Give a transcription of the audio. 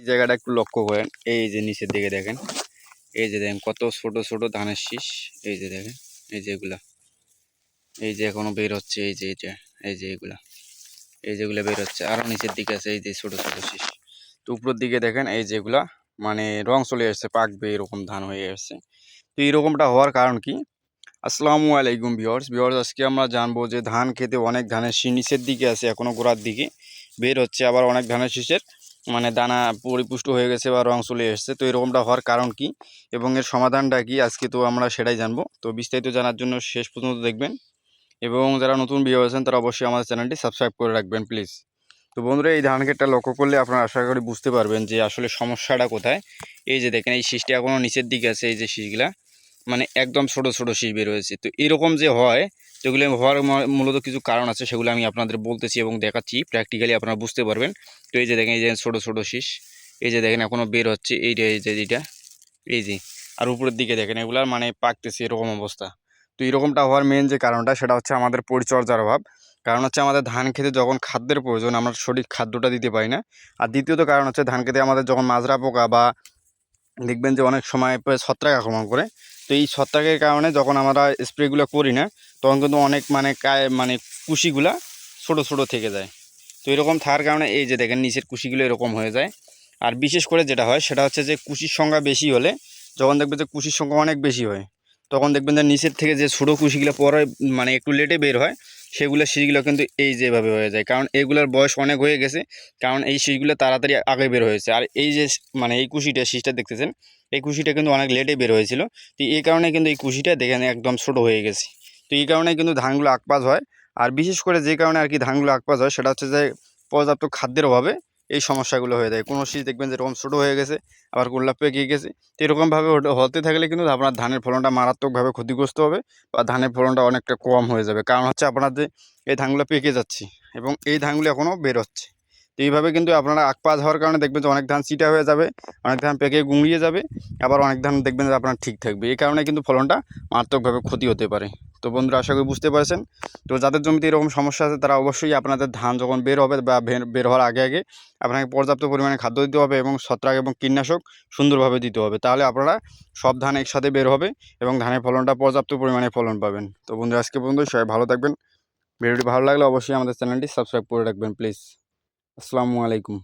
এই জায়গাটা একটু লক্ষ্য করেন এই যে নিচের দিকে দেখেন এই যে দেখেন কত ছোট ছোট ধানের শীষ এই যে দেখেন এই যে এগুলা এই যে এখনও বের হচ্ছে এই যে এটা এই যে এগুলা এই যেগুলো বের হচ্ছে আরও নিচের দিকে আছে এই যে ছোট ছোট শীষ তো উপরের দিকে দেখেন এই যেগুলা মানে রং চলে আসছে পাকবে এরকম ধান হয়ে আসছে তো এইরকমটা হওয়ার কারণ কি আসসালামু আলাইকুম বিহর্স ভিওর্স আজকে আমরা জানব যে ধান খেতে অনেক ধানের শীষ নিচের দিকে আছে এখনও গোড়ার দিকে বের হচ্ছে আবার অনেক ধানের শীষের মানে দানা পরিপুষ্ট হয়ে গেছে বা রং চলে এসছে, তো এরকমটা হওয়ার কারণ কি? এবং এর সমাধানটা কি? আজকে তো আমরা সেটাই জানব। তো বিস্তারিত জানার জন্য শেষ পর্যন্ত দেখবেন। এবং যারা নতুন বিয়ে হয়েছেন তারা অবশ্যই আমাদের চ্যানেলটি সাবস্ক্রাইব করে রাখবেন, প্লিজ। তো বন্ধুরা, এই ধান ক্ষেতটা লক্ষ্য করলে আপনারা আশা করি বুঝতে পারবেন যে আসলে সমস্যাটা কোথায়। এই যে দেখেন, এই শীষটা এখনও নিচের দিকে আছে, এই যে শীষগুলা। মানে একদম ছোট ছোট শীষ বের হয়েছে। তো এরকম যে হয় যেগুলো হওয়ার মূলত কিছু কারণ আছে, সেগুলো আমি আপনাদের বলতেছি এবং দেখাচ্ছি। প্র্যাকটিক্যালি আপনারা বুঝতে পারবেন। তো এই যে দেখেন, এই যে ছোট ছোট শীষ, এই যে দেখেন এখনও বের হচ্ছে এইটা এই যে, এইটা, এই যে, আর উপরের দিকে দেখেন, এগুলার মানে পাকতেছে এরকম অবস্থা। তো এরকমটা হওয়ার মেন যে কারণটা, সেটা হচ্ছে আমাদের পরিচর্যার অভাব। কারণ হচ্ছে আমাদের ধান খেতে যখন খাদ্যের প্রয়োজন, আমরা সঠিক খাদ্যটা দিতে পারি না। আর দ্বিতীয়ত কারণ হচ্ছে ধান খেতে আমাদের যখন মাজরা পোকা বা দেখবেন যে অনেক সময় ছত্রাক আক্রমণ করে। তো এই ছত্রাকের কারণে যখন আমরা স্প্রেগুলো করি না, তখন কিন্তু অনেক মানে কায় মানে কুশিগুলা ছোট ছোট থেকে যায়। তো এরকম থাকার কারণে এই যে দেখেন নিচের কুশিগুলো এরকম হয়ে যায়। আর বিশেষ করে যেটা হয়, সেটা হচ্ছে যে কুশির সংখ্যা বেশি হলে যখন দেখবেন যে কুশির সংখ্যা অনেক বেশি হয়, তখন দেখবেন যে নিচের থেকে যে ছোটো কুশিগুলো পরে মানে একটু লেটে বের হয় সেগুলো শীষগুলো কিন্তু এই যেভাবে হয়ে যায়। কারণ এগুলোর বয়স অনেক হয়ে গেছে, কারণ এই সিঁড়িগুলো তাড়াতাড়ি আগে বের হয়েছে। আর এই যে মানে এই কুশিটা, শীষটা দেখতেছেন, এই কুশিটা কিন্তু অনেক লেটে বের হয়েছিল। তো এই কারণে কিন্তু এই কুশিটা দেখেন একদম ছোট হয়ে গেছে। তো এই কারণে কিন্তু ধানগুলো আকপাজ হয়। আর বিশেষ করে যে কারণে আর কি ধানগুলো আকপাজ হয়, সেটা হচ্ছে যে পর্যাপ্ত খাদ্যের অভাবে এই সমস্যাগুলো হয়ে থাকে। কোনো শীষ দেখবেন যেরকম ছোটো হয়ে গেছে, আবার কোল্লা পেকে গেছে। তো এরকমভাবে হতে- থাকলে কিন্তু আপনার ধানের ফলনটা মারাত্মকভাবে ক্ষতিগ্রস্ত হবে বা ধানের ফলনটা অনেকটা কম হয়ে যাবে। কারণ হচ্ছে আপনার যে এই ধানগুলো পেকে যাচ্ছে এবং এই ধানগুলো এখনও বের হচ্ছে। এইভাবে কিন্তু আপনারা আকপাজ হওয়ার কারণে দেখবেন যে অনেক ধান চিটা হয়ে যাবে, অনেক ধান পেকে গুঁড়িয়ে যাবে, আবার অনেক ধান দেখবেন যে আপনার ঠিক থাকবে। এই কারণে কিন্তু ফলনটা মারাত্মকভাবে ক্ষতি হতে পারে। তো বন্ধুরা, আশা করি বুঝতে পারছেন। তো যাদের জমিতে এরকম সমস্যা আছে, তারা অবশ্যই আপনাদের ধান যখন বের হবে বা বের হওয়ার আগে আগে আপনাকে পর্যাপ্ত পরিমাণে খাদ্য দিতে হবে এবং ছত্রাক এবং কীটনাশক সুন্দরভাবে দিতে হবে। তাহলে আপনারা সব ধান একসাথে বের হবে এবং ধানের ফলনটা পর্যাপ্ত পরিমাণে ফলন পাবেন। তো বন্ধুরা, আজকে পর্যন্ত সবাই ভালো থাকবেন। ভিডিওটি ভালো লাগলে অবশ্যই আমাদের চ্যানেলটি সাবস্ক্রাইব করে রাখবেন, প্লিজ। আসসালামু আলাইকুম।